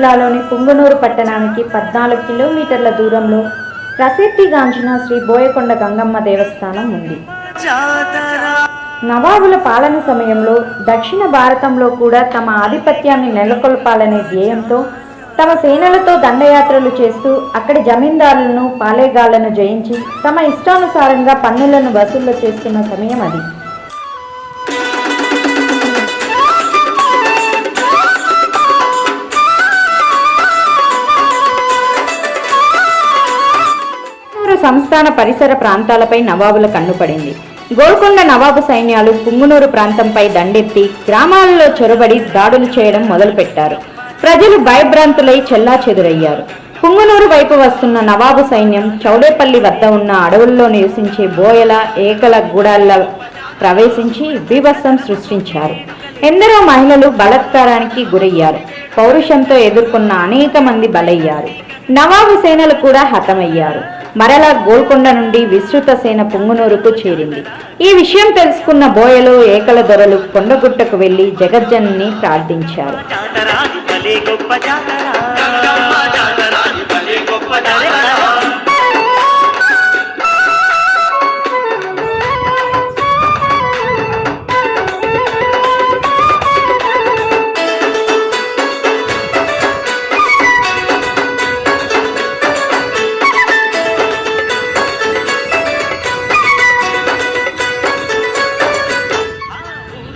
జిల్లాలోని పుంగనూరు పట్టణానికి పద్నాలుగు కిలోమీటర్ల దూరంలో ప్రసిద్ధిగాంచిన శ్రీ బోయకొండ గంగమ్మ దేవస్థానం ఉంది. నవాబుల పాలన సమయంలో దక్షిణ భారతంలో కూడా తమ ఆధిపత్యాన్ని నెలకొల్పాలనే ధ్యేయంతో తమ సేనలతో దండయాత్రలు చేస్తూ అక్కడి జమీందారులను పాలేగాళ్ళను జయించి తమ ఇష్టానుసారంగా పన్నులను వసూలు చేస్తున్న సమయం అది. సంస్థాన పరిసర ప్రాంతాలపై నవాబుల కన్నుపడింది గోల్కొండ నవాబు సైన్యాలు పుంగునూరు ప్రాంతంపై దండెత్తి గ్రామాలలో చొరబడి దాడులు చేయడం మొదలుపెట్టారు. ప్రజలు భయభ్రాంతులై చెల్లా చెదురయ్యారు. పుంగునూరు వైపు వస్తున్న నవాబు సైన్యం చౌడేపల్లి వద్ద ఉన్న అడవుల్లో నివసించే బోయల ఏకల గూడాల ప్రవేశించి బీభత్సం సృష్టించారు. ఎందరో మహిళలు బలత్కారానికి గురయ్యారు. పౌరుషంతో ఎదుర్కొన్న అనేక మంది బలయ్యారు. నవాబు సేనలు కూడా హతమయ్యారు. మరలా గోల్కొండ నుండి విస్తృత సేన పుంగునూరుకు చేరింది ఈ విషయం తెలుసుకున్న బోయలు ఏకల దొరలు కొండగుట్టకు వెళ్ళి జగజ్జన్ని ప్రార్థించారు గొప్ప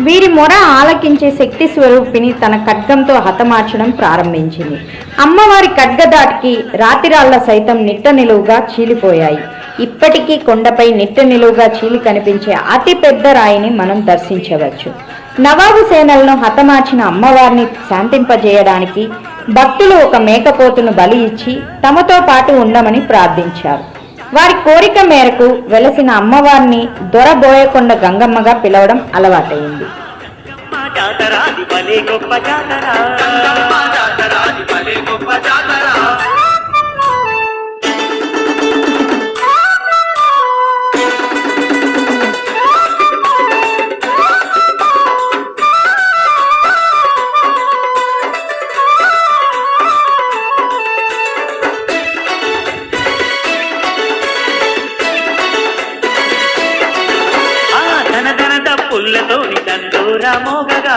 వీరి మొర ఆలకించే శక్తి స్వరూపిణి తన ఖడ్గంతో హతమార్చడం ప్రారంభించింది. అమ్మవారి ఖడ్గదాటికి రాతిరాళ్ళ సైతం నిట్ట నిలువుగా చీలిపోయాయి. ఇప్పటికీ కొండపై నిట్ట నిలువుగా చీలి కనిపించే అతి పెద్ద రాయిని మనం దర్శించవచ్చు. నవాబు సేనలను హతమార్చిన అమ్మవారిని శాంతింపజేయడానికి భక్తులు ఒక మేకపోతును బలి ఇచ్చి తమతో పాటు ఉండమని ప్రార్థించారు. వారి కోరిక మేరకు వెలసిన అమ్మవారిని దొరబోయకొండ గంగమ్మగా పిలవడం అలవాటైంది. మా జాతరాది భలే గొప్ప జాతర. జాతరాది భలే గొప్ప జాతర ఆ మోగగా.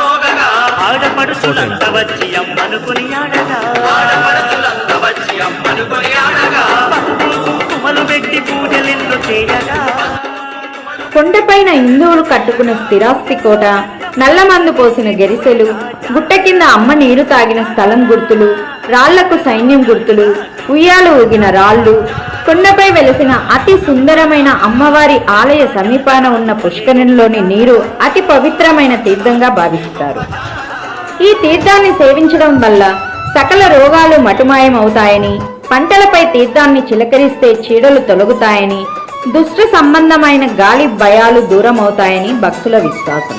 మోగగా. ఆడపడుచులంత వచ్చి అమ్మనుకుని ఆడగా. ఆడపడుచులంత వచ్చి అమ్మనుకుని ఆడగా. పసుపు కుంకుమలు పెట్టి చేయగా. కొండపైన హిందువులు కట్టుకున్న స్థిరాస్తి కోట నల్లమందు పోసిన గెరిసెలు గుట్ట కింద అమ్మ నీరు తాగిన స్థలం గుర్తులు రాళ్ళకు సైన్యం గుర్తులు ఉయ్యాలు ఊగిన రాళ్ళు కొండపై వెలసిన అతి సుందరమైన అమ్మవారి ఆలయ సమీపాన ఉన్న పుష్కరిణిలోని నీరు అతి పవిత్రమైన తీర్థంగా భావిస్తారు. ఈ తీర్థాన్ని సేవించడం వల్ల సకల రోగాలు మటుమాయమవుతాయని పంటలపై తీర్థాన్ని చిలకరిస్తే చీడలు తొలగుతాయని దుష్ట సంబంధమైన గాలి భయాలు దూరం అవుతాయని భక్తుల విశ్వాసం.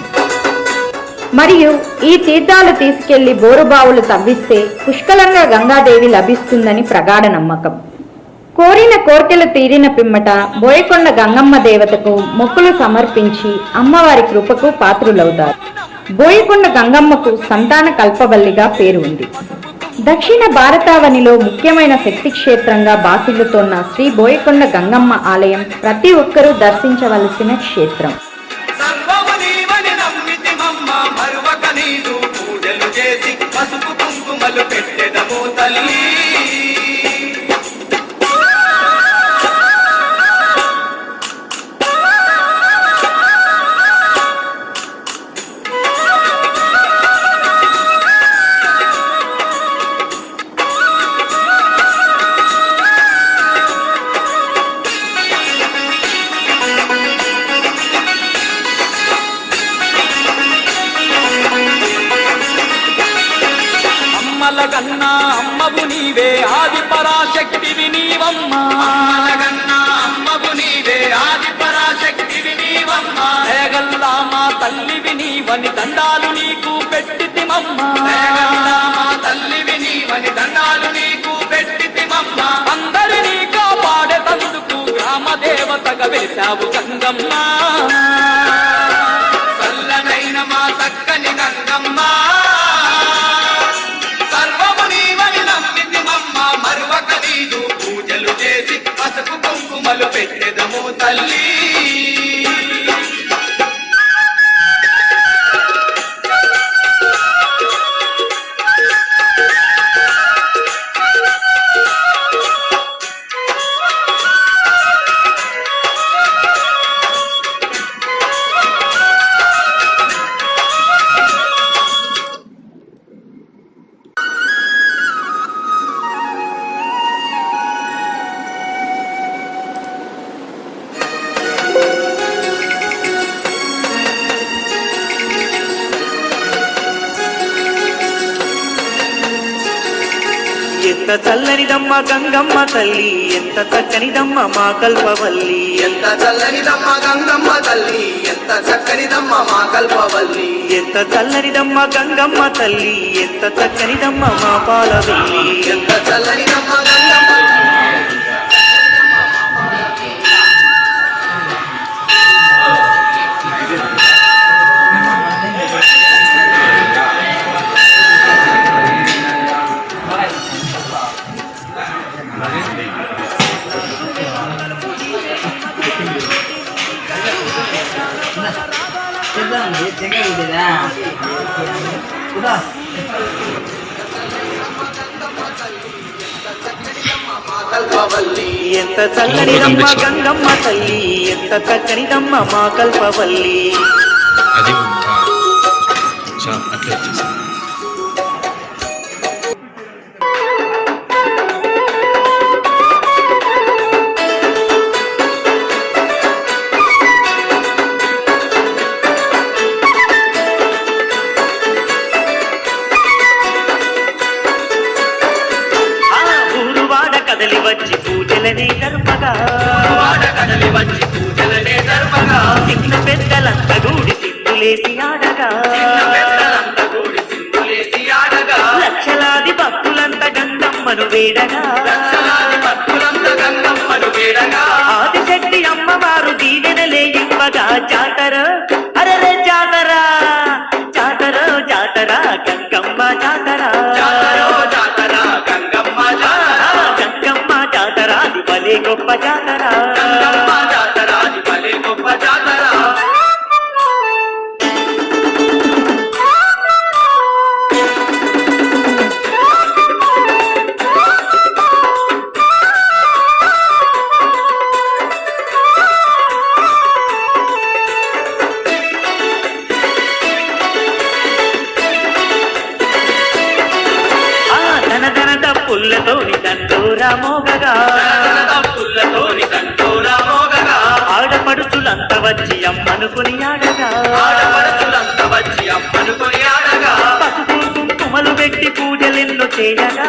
మరియు ఈ తీర్థాలు తీసుకెళ్ళి బోరుబావులు తవ్విస్తే పుష్కలంగా గంగాదేవి లభిస్తుందని ప్రగాఢ నమ్మకం. కోరిన కోర్కెలు తీరిన పిమ్మట బోయకొండ గంగమ్మ దేవతకు మొక్కులు సమర్పించి అమ్మవారి కృపకు పాత్రులవుతారు. బోయకొండ గంగమ్మకు సంతాన కల్పవల్లిగా పేరు ఉంది. దక్షిణ భారతావనిలో ముఖ్యమైన శక్తి క్షేత్రంగా బాసిల్లుతోన్న శ్రీ బోయకొండ గంగమ్మ ఆలయం ప్రతి ఒక్కరూ దర్శించవలసిన క్షేత్రం. పసుపు కుంకుమలు పెట్టెదమో తల్లి. నీవని దండాలు నీకు పెట్టితిమమ్మ. తల్లివి నీవని దండాలు నీకు పెట్టితిమమ్మ. అందరినీ కాపాడే తందుకు గ్రామ దేవతగా చక్కని గంగమ్మ. చల్లనిదమ్మ గంగమ్మ తల్లి ఎంత చక్కనిదమ్మ మా కల్పవల్లి. ఎంత చల్లనిదమ్మ గంగమ్మ తల్లి ఎంత చక్కనిదమ్మ మా కల్పవల్లి. ఎంత చల్లనిదమ్మ గంగమ్మ తల్లి ఎంత చక్కనిదమ్మ మా పాలవల్లి. ఎంత చల్లనిదమ్మ గంగమ్మ ఎంత చల్లనిదమ్మ గంగమ్మ తల్లి ఎంత చక్కనిదమ్మ మా కల్పవల్లి. కదలి వచ్చి పూజలనే జరుపగా వాడ కదలి వచ్చి పూజలనే జరపగా చిన్న పెద్దలంత గూడి సిద్ధులేసి ఆడగా. లక్షలాది భక్తులంత గంగమ్మను వేడగా. గొప్ప జాతర. గంగమ్మ జాతర అది గొప్ప జాతర పుల్లతోని దండోరా వచ్చి అమ్మను కొనియాడగా ఆడపడుచులంతా వచ్చి అమ్మను కొని ఆడగా. పసుపు కుంకుమలు పెట్టి పూజలెన్నో చేయగా.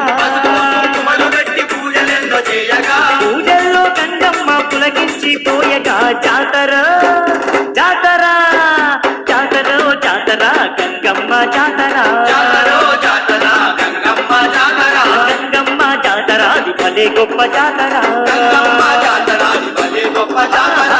కుంకుమలు పెట్టి పూజలెన్నో చేయగా. పూజల్లో గంగమ్మ పులకించి పోయగా. జాతర జాతర జాతర జాతర గంగమ్మ జాతర. జాతరో జాతర గంగమ్మ జాతర. గంగమ్మ జాతర అది భలే గొప్ప జాతర. గంగమ్మ జాతర అది భలే గొప్ప జాతర.